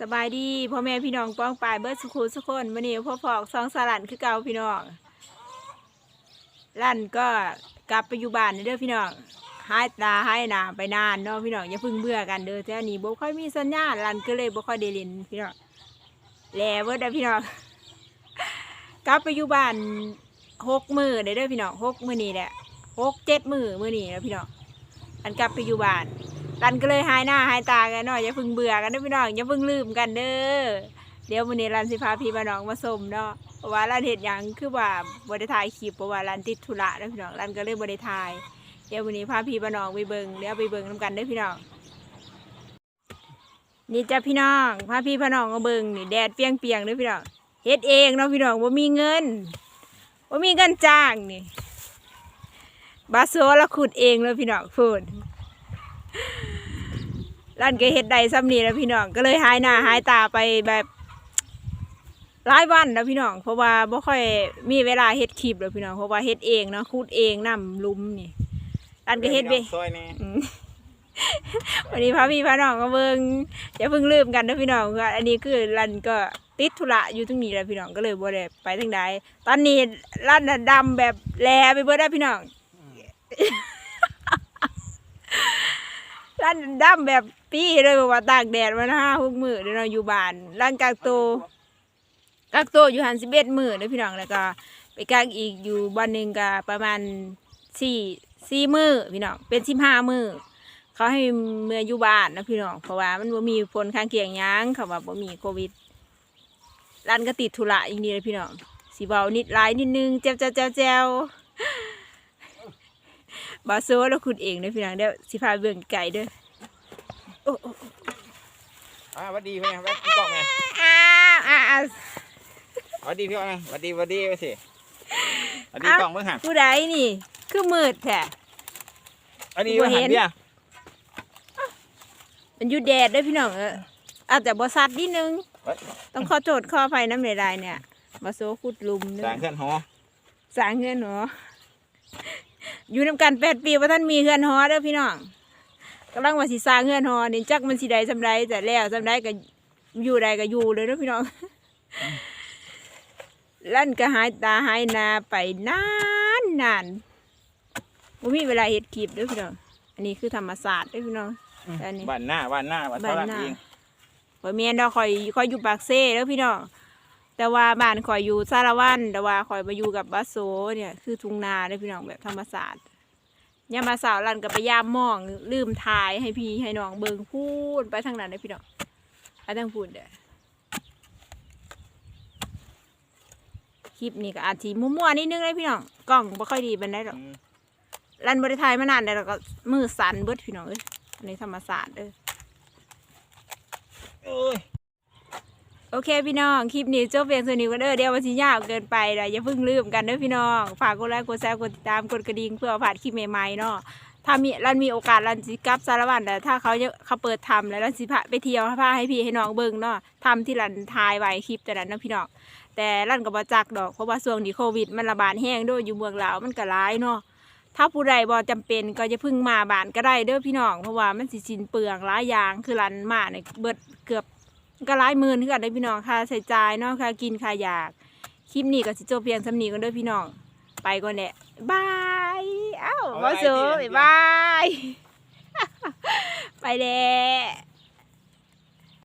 สบายดีพ่อแม่พี่น้องป้องปลายเบิร์ดสุขุสุกคนวันนี้พ่อพอกสองสลันคือเก่าพี่น้องลั่นก็กลับไปอยู่บ้านเด้อพี่น้องหายตาหายหนาไปนานเนาะพี่น้องอย่าพึ่งเบื่อกันเด้อแต่นี้บ่ค่อยมีสัญญาณลั่นก็เลยบ่ค่อยได้เล่นพี่น้องแหล่เบิดเด้อพี่น้องกลับไปอยู่บ้านหกมือเด้อเด้อพี่น้องหกมือนี่แหละหกเจ็ดมือมือนี่แล้วพี่น้องอันกลับไปอยู่บ้าน รันก็เลยหายหน้าหายตากันหน่อยอย่าพึ่งเบื่อกันเด้อพี่น้องอย่าพึ่งลืมกันเด้อเดี๋ยววันนี้รันสิพาพี่มาน้องมาสมเนาะเพราะว่ารันเห็นอย่างคือว่าบริถ่ายคลิปเพราะว่ารันติดธุระนะพี่น้องรันก็เลยบริถ่าย เดี๋ยววันนี้พาพี่มาน้องไปเบิงเดี๋ยวไปเบิงน้ำกันเด้อพี่น้องนี่จ้ะพี่น้องพาพี่พาน้องมาเบิงนี่แดดเปียงเปียงๆเด้อพี่น้องเฮ็ดเองเนาะพี่น้องว่ามีเงินว่ามีเงินจ้างนี่บาโซเราขุดเองเลยพี่น้องพูด ร้านก็เฮ็ดได้ซ้ำนี่แล้วพี่น้องก็เลยหายหน้าหายตาไปแบบหลายวันแล้วพี่น้องเพราะว่าบ่ค่อยมีเวลาเฮ็ดคลิปแล้วพี่น้องเพราะว่าเฮ็ดเองเนาะคูดเองนํหลุมนี่ร้านก็เฮ็ดไปซอยแน่อืม วันนี้พาพี่พาน้องก็เบิ่งอย่าเพิ่งลืมกันนะพี่น้องว่าอันนี้คือรันก็ติดธุระอยู่ตรงนี้แหล้วพี่น้องก็เลยบ่ได้ไปทางใดตอนนี้รันน่ะดำแบบแลไปเบิดได้วพี่น้องร้านดำแบบ ปี้เลยบอกว่าตากแดดมาห้าหกมือเดี๋ยวเราอยู่บ้านร้านกากโตกากโตอยู่หันสิบเอ็ดมือเลยพี่น้องแล้วก็ ไปกางอีกอยู่วันหนึ่งก็ประมาณสี่สี่มือพี่น้องเป็นสิบห้ามือเขาให้เมื่ออยู่บ้านนะพี่น้องเพราะว่ามันบ่มีผลข้างเคียงยังเขาว่าบ่มีโควิดร้านก็ติดธุระอีกนี่เลยพี่น้องสีเบานิดหลายนิดนึงแจวแจวแจวแจวบาโซแล้วคุณเองเด้อพี่น้องเดี๋ยวสิพาเบิ่งไก่เด้อโอ้โอ้อ่าหวัดดีเพื่อนหวัดดีกล้องไงอ้าวอ้าวหวัดดีพี่กล้องไงหวัดดีหวัดดีไปสิหวัดดีกล้องเมื่อหันผู้ใดนี่ คือมืดแท้หวัดดีเมื่อหันเบี้ยมันอยู่แดดเด้วยพี่น้องเอออาจจะบสัดนิดนึง ต้องขอโทษขออภัยน้ำลายๆเนี่ยมาโซขุดหลุมเด้สอร้างเคลื่อนหอสร้างเงินหรออยู่นำกันแปดปีว่าท่านมีเงินหอเด้อพี่น้อง กำลังว่าสิสร้างเงินหอนี่จักมันสิใดสำไรแต่แล้วสำไรก็อยู่ใดก็อยู่เลยเด้อพี่น้องลั่นก็หายตาหายหนาไปนานนานบ่มีเวลาเฮ็ดคลิปเด้อพี่น้องอันนี้คือธรรมศาสตร์เด้อพี่น้องอันนี้บ้านหน้าบ้านหน้าบ้านบ้าเท่านไหร่หน้าเองข่อยเมียนดอกข่อยข่อยอยู่ปากเซ่แล้วพี่น้องแต่ว่าบ้านข่อยอยู่สารวันแต่ว่าข่อยมาอยู่กับบัสโซเนี่ยคือทุ่งนาเด้อพี่น้องแบบธรรมศาสตร์ ยามมาสาวลันกับไปยามมอง ลืมถ่ายให้พี่ให้น้องเบิงพูดไปทางนั้นเด้อพี่น้องไปทางพูดเด้อคลิปนี้ก็อาจจะมั่วๆนิดนึงเลยพี่น้องกล้องไม่ค่อยดีเป็นได้หรอกอืมรันบริทายมานานแล้วก็มือสั่นเบิดพี่น้องเอ้ยอันนี้ธรรมศาสตร์เด้อ โอ้ย โอเคพี่น้อง คลิปนี้จบเพียงเท่านี้ก็เด้อเดี๋ยววันที่ยาวเกินไปนะอย่าเพิ่งลืมกันเด้อพี่น้อง ฝากกดไลค์กดแชร์กดติดตามกดกระดิ่งเพื่อผ่านคลิปใหม่ๆเนาะถ้ามีรันมีโอกาสรันสิกับสารวันแต่ถ้าเขาเขาเปิดทำแล้วรันสิพาไปเที่ยวพาให้พี่ให้น้องเบิ่งเนาะทำที่รันทายไว้คลิปแต่นั้นนะพี่น้องแต่รันก็บ่จักดอกเพราะว่าช่วงนี้โควิด มันระบาดแห้งด้วยอยู่เมืองลาวมันก็ร้ายเนาะถ้าผู้ใดบ่จำเป็นก็จะพึ่งมาบ้านก็ได้เด้อพี่น้องเพราะว่ามันสิสินเปลืองหลายอย่างคือรันมาเนี่ยเบิดเกือบ ก็หลายหมื่นคือกันได้อพี่น้องค่าใช้จ่ายเนาะค่ากินค่าอยากคลิปนี้ก็สิจบเพียงสำนีกันเด้อพี่น้อง ไปก่อนแหละบายเอ้าบอสบายบาย ไปแล้ว